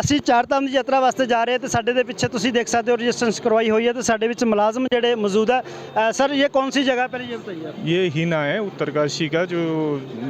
ਅਸੀਂ ਚਾਰ ਧਾਮ ਦੀ ਯਾਤਰਾ ਵਾਸਤੇ ਜਾ ਰਹੇ ਹਾਂ ਤੇ ਸਾਡੇ ਦੇ ਪਿੱਛੇ ਤੁਸੀਂ ਦੇਖ ਸਕਦੇ ਹੋ ਰਜਿਸਟ੍ਰੇਸ਼ਨ ਕਰਵਾਈ ਹੋਈ ਹੈ ਤੇ ਸਾਡੇ ਵਿੱਚ ਮੁਲਾਜ਼ਮ ਜਿਹੜੇ ਮੌਜੂਦ ਹੈ ਅ, ਸਰ ਇਹ कौन सी जगह पर ये बताइए आप ये हीना है उत्तरकाशी का जो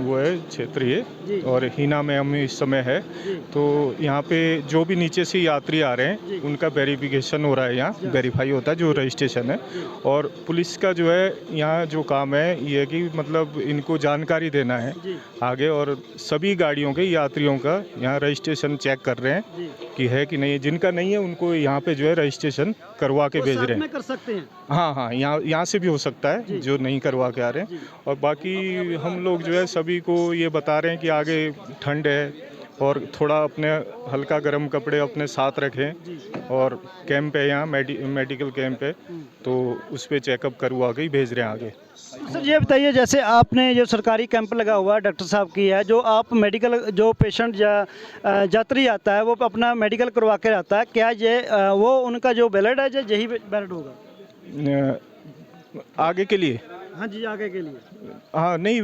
वो है क्षेत्र जी। ये और हीना में हम इस समय है जी। तो यहाँ पे जो भी नीचे से यात्री आ रहे जी। हैं उनका वेरिफिकेशन हो रहा है यहाँ जी। वेरीफाई होता है जो रजिस्ट्रेशन है और पुलिस का जो है यहाँ जो काम है ये है कि मतलब इनको जानकारी देना है जी आगे और सभी गाड़ियों के यात्रियों का यहाँ रजिस्ट्रेशन चेक कर रहे हैं जी कि है कि नहीं है। जिनका नहीं है उनको यहाँ पे जो है रजिस्ट्रेशन करवा के भेज रहे हैं। कर सकते हैं। हाँ हाँ यहाँ यहाँ से भी हो सकता है जो। नहीं करवा के आ रहे हैं। और बाकी हम लोग जो है सभी को ये बता रहे हैं कि आगे ठंड है और थोड़ा अपने हल्का गर्म कपड़े अपने साथ रखें और कैंप है यहाँ मेडि, मेडिकल कैंप है। तो उस पर चेकअप करवा के ही भेज रहे हैं आगे। सर ये बताइए जैसे आपने जो सरकारी कैंप लगा हुआ है डॉक्टर साहब की है जो आप मेडिकल जो पेशेंट या यात्री आता है वो अपना मेडिकल करवा के आता है क्या ये वो उनका जो बैलेट है यही बैलेट होगा? आगे के लिए? हाँ जी आगे के लिए। हाँ नहीं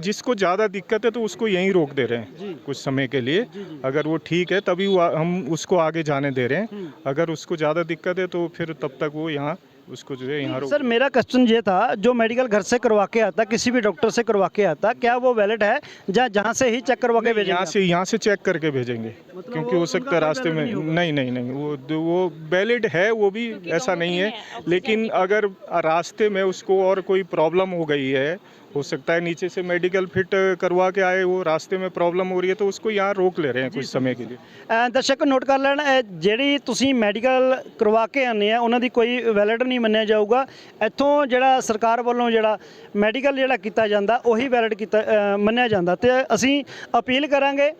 जिसको ज़्यादा दिक्कत है तो उसको यहीं रोक दे रहे हैं कुछ समय के लिए। जी जी। अगर वो ठीक है तभी वो हम उसको आगे जाने दे रहे हैं। हम्म। अगर उसको ज़्यादा दिक्कत है तो फिर तब तक वो यहाँ उसको जो है यहाँ रोक सर मेरा क्वेश्चन ये था जो मेडिकल घर से करवा के आता किसी भी डॉक्टर से करवा के आता क्या वो वैलिड है? जहाँ जहाँ से ही चेक करवा के भेजेंगे यहाँ से यहाँ से चेक करके भेजेंगे मतलब क्योंकि हो सकता है रास्ते में नहीं नहीं नहीं नहीं वो वो वैलिड है वो भी ऐसा नहीं है लेकिन अगर रास्ते में उसको और कोई प्रॉब्लम हो गई है हो सकता है नीचे से मेडिकल फिट करवा के आए वो रास्ते में प्रॉब्लम हो रही है तो उसको यहाँ रोक ले रहे हैं कुछ समय के लिए ਅ, ਦਰਸ਼ਕ ਨੋਟ ਕਰ ਲੈਣ ਅ, ਜਿਹੜੀ ਤੁਸੀਂ ਮੈਡੀਕਲ ਕਰਵਾ ਕੇ ਆਨੇ ਆ ਉਹਨਾਂ ਦੀ ਕੋਈ ਵੈਲਿਡ ਨਹੀਂ ਮੰਨਿਆ ਜਾਊਗਾ ਇੱਥੋਂ ਜਿਹੜਾ ਸਰਕਾਰ ਵੱਲੋਂ ਜਿਹੜਾ ਮੈਡੀਕਲ ਜਿਹੜਾ ਕੀਤਾ ਜਾਂਦਾ ਉਹੀ ਵੈਲਿਡ ਕੀਤਾ ਅ, ਮੰਨਿਆ ਜਾਂਦਾ ਤੇ ਅਸੀਂ ਅਪੀਲ ਕਰਾਂਗੇ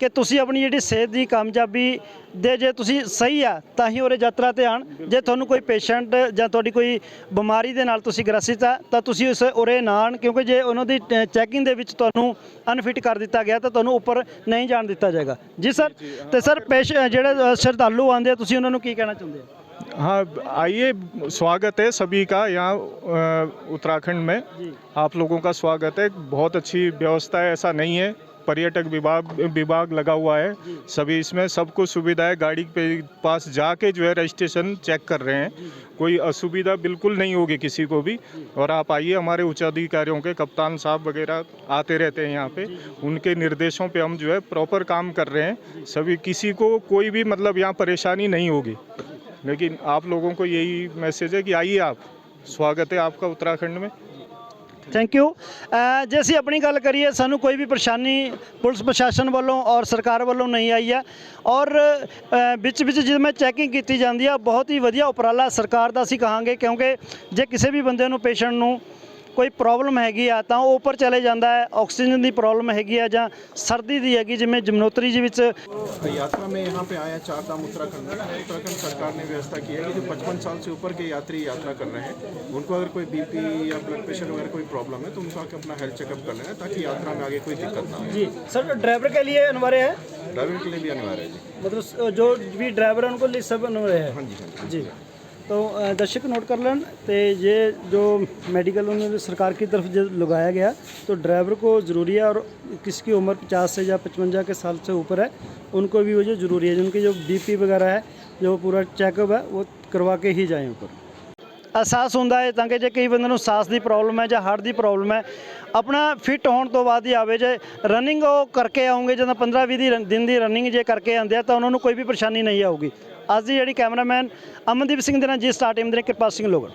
ਕਿ ਤੁਸੀਂ ਆਪਣੀ ਜਿਹੜੀ ਸਿਹਤ ਦੀ ਕਾਮਯਾਬੀ ਦੇ ਜੇ ਤੁਸੀਂ ਸਹੀ ਆ ਤਾਂ ਹੀ ਉਰੇ ਯਾਤਰਾ ਤੇ ਆਣ ਜੇ ਤੁਹਾਨੂੰ ਕੋਈ ਪੇਸ਼ੈਂਟ ਜਾਂ ਤੁਹਾਡੀ ਕੋਈ ਬਿਮਾਰੀ ਦੇ ਨਾਲ ਤੁਸੀਂ ਗ੍ਰਸਿਤ ਆ ਤਾਂ ਤੁਸੀਂ ਉਸ ਉਰੇ ਨਾ ਆਣ ਕਿਉਂਕਿ ਜੇ ਉਹਨਾਂ ਦੀ ਚੈਕਿੰਗ ਦੇ ਵਿੱਚ ਤੁਹਾਨੂੰ ਅਨਫਿਟ ਕਰ ਦਿੱਤਾ ਗਿਆ ਤਾਂ ਤੁਹਾਨੂੰ ਉੱਪਰ ਨਹੀਂ ਜਾਣ ਦਿੱਤਾ ਜਾਏਗਾ ਜੀ ਸਰ ਤੇ ਸਰ ਪੇਸ਼ ਜਿਹੜੇ ਅ, ਸ਼ਰਧਾਲੂ ਆਉਂਦੇ ਆ ਤੁਸੀਂ ਉਹਨਾਂ ਨੂੰ ਕੀ ਕਹਿਣਾ ਚਾਹੁੰਦੇ ਹੋ हाँ आइए स्वागत है सभी का यहाँ अ, उत्तराखंड में जी आप लोगों का स्वागत है बहुत अच्छी व्यवस्था है ऐसा नहीं है पर्यटक विभाग विभाग लगा हुआ है। सभी इसमें सबको सुविधा है। गाड़ी पे पास जाके जो है रजिस्ट्रेशन चेक कर रहे हैं। कोई असुविधा बिल्कुल नहीं होगी किसी को भी। और आप आइए, हमारे उच्च अधिकारियों के, कप्तान साहब वगैरह आते रहते हैं यहाँ पे। उनके निर्देशों पे हम जो है प्रॉपर काम कर रहे हैं। सभी किसी को कोई भी मतलब यहाँ परेशानी नहीं होगी। लेकिन आप लोगों को यही मैसेज है कि आइए आप। स्वागत है आपका उत्तराखंड में। ਥੈਂਕ ਯੂ uh, ਜੇ ਅਸੀਂ ਆਪਣੀ ਗੱਲ ਕਰੀਏ, ਸਾਨੂੰ ਕੋਈ ਵੀ ਪਰੇਸ਼ਾਨੀ ਪੁਲਿਸ ਪ੍ਰਸ਼ਾਸਨ ਵੱਲੋਂ ਔਰ ਸਰਕਾਰ ਵੱਲੋਂ ਨਹੀਂ ਆਈ ਹੈ। ਔਰ ਵਿੱਚ ਵਿੱਚ ਜਦੋਂ ਮੈਂ ਚੈਕਿੰਗ ਕੀਤੀ ਜਾਂਦੀ ਆ, ਬਹੁਤ ਹੀ ਵਧੀਆ ਉਪਰਾਲਾ ਸਰਕਾਰ ਦਾ ਅਸੀਂ ਕਹਾਂਗੇ, ਕਿਉਂਕਿ ਜੇ ਕਿਸੇ ਵੀ ਬੰਦੇ ਨੂੰ ਪੇਸ਼ੈਂਟ ਨੂੰ ਕੋਈ ਪ੍ਰੋਬਲਮ ਹੈਗੀ ਆ ਤਾਂ ਉਹ ਉੱਪਰ ਚਲੇ ਜਾਂਦਾ ਹੈ ਆਕਸੀਜਨ ਦੀ ਪ੍ਰੋਬਲਮ ਹੈਗੀ ਆ ਜਾਂ ਸਰਦੀ ਦੀ ਹੈਗੀ ਜਿਵੇਂ ਜਮਨੋਤਰੀ ਜੀ ਵਿੱਚ यात्रा में यहाँ पे आया चार धाम उत्तराखंड में उत्तराखंड सरकार ने व्यवस्था की है कि जो पचपन साल से ऊपर के यात्री यात्रा कर रहे हैं उनको अगर कोई बीपी या ब्लड प्रेशर वगैरह कोई प्रॉब्लम है तो उनको आके अपना हेल्थ चेकअप कर लेना ताकि यात्रा में आगे कोई दिक्कत ना आए जी सर ड्राइवर के लिए अनिवार्य है ड्राइविंग के लिए भी अनिवार्य है जी मतलब जो भी ड्राइवर है उनको लिए सब अनिवार्य है हाँ जी हाँ जी जी तो अ, दर्शक नोट कर लें तो ये जो मेडिकल उन्होंने सरकार की तरफ़ जो लगाया गया तो ड्राइवर को ज़रूरी है और किसकी उम्र पचास से या पचवंजा के साल से ऊपर है उनको भी वो जो ज़रूरी है जिनकी जो बीपी वगैरह है जो पूरा चेकअप है वो करवा के ही जाएँ ऊपर ਅਹਿਸਾਸ ਹੁੰਦਾ ਹੈ, ਤਾਂ ਕਿ ਜੇ ਕਈ ਬੰਦੇ ਨੂੰ ਸਾਹ ਦੀ ਪ੍ਰੋਬਲਮ ਹੈ ਜਾਂ ਹਾਰਟ ਦੀ ਪ੍ਰੋਬਲਮ ਹੈ, ਆਪਣਾ ਫਿਟ ਹੋਣ ਤੋਂ ਬਾਅਦ ਹੀ ਆਵੇ, ਜੇ ਰਨਿੰਗ ਉਹ ਕਰਕੇ ਆਉਂਗੇ, ਜਦੋਂ 15 20 ਦੀ ਰਨ- ਦਿਨ ਦੀ ਰਨਿੰਗ ਜੇ ਕਰਕੇ ਆਉਂਦੇ ਆ, ਤਾਂ ਉਹਨਾਂ ਨੂੰ ਕੋਈ ਵੀ ਪਰੇਸ਼ਾਨੀ ਨਹੀਂ ਆਊਗੀ। ਅੱਜ ਦੀ ਜਿਹੜੀ ਕੈਮਰਾਮੈਨ ਅਮਨਦੀਪ ਸਿੰਘ ਦੇ ਨਾਲ ਜੀ ਸਟਾਰ ਟੀਮ ਦੇ ਨਾਲ ਕਿਰਪਾਲ ਸਿੰਘ ਲੋਗੜ